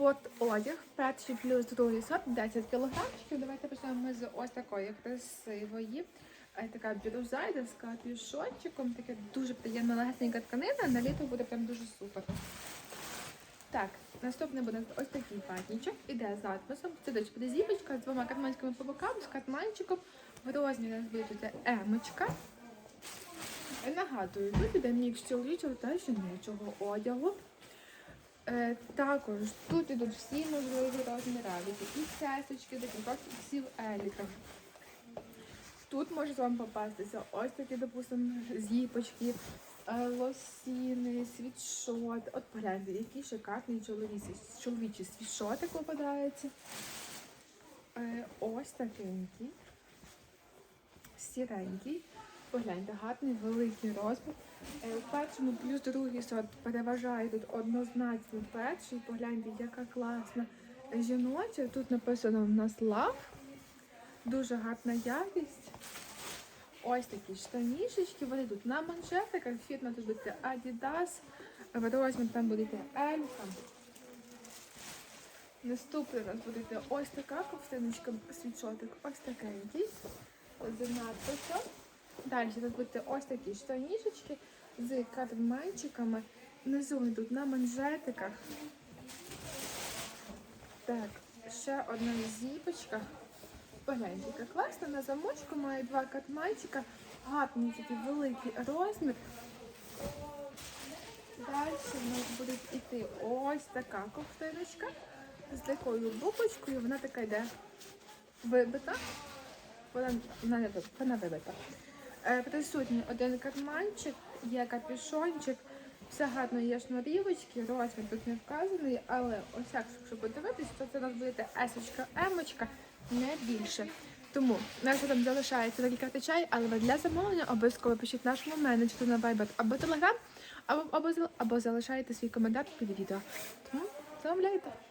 Спорт-одяг, перший плюс другий сорт, 10 кілограмчиків. Давайте почнемо з ось такої красивої. Е, Така бірузайда з капюшончиком, таке дуже приємна легенька тканина, на літо буде прям дуже супер. Так, наступний буде ось такий патнічок. Іде з надписом. Це дочь буде зіпочка з двома карманчиками по бокам, з карманчиком. В розмірі нас буде тут емочка. Нагадую, тут іде мікс чоловічого та жіночого одягу. Е, також тут ідуть всі можливі розміри, від таких цясочки до кількох іксів еліка. Тут може вам попастися ось такі, допустимо, зіпочки, е, лосіни, світшот. От погляньте, який шикарний чоловічий, чоловічий світшотик попадається. Е, ось такенький, сіренький. Погляньте, гарний великий розмір. Е, У першому плюс другий сорт переважає тут однозначно перший. Погляньте, яка класна жіноча. Тут написано в нас лав. Дуже гарна якість. Ось такі штанішечки. Вони тут на манжетиках. Фірма тут буде Adidas. Розмір там буде Елька. Наступний у нас буде ось така ковтиночка, світшотик, ось такенький. З надписом. Далі тут ось такі штанішечки з карманчиками. Внизу йдуть на манжетиках. Так, ще одна зіпочка. Погляньте, класна. На замочку має два карманчика. Гарний такий великий розмір. Далі в нас буде йти ось така ковтиночка з такою буквочкою. Вона така йде вибита. Вона, вона вона вибита. Е, присутній один карманчик, є капюшончик, все гарно є шнурівочки, розмір тут не вказаний, але ось як, якщо подивитись, то це нас буде есочка, емочка, не більше. Тому наш там залишається декілька чай, але ви для замовлення обов'язково пишіть нашому менеджеру на Viber або Telegram, або, або, або залишайте свій коментар під відео. Тому замовляйте.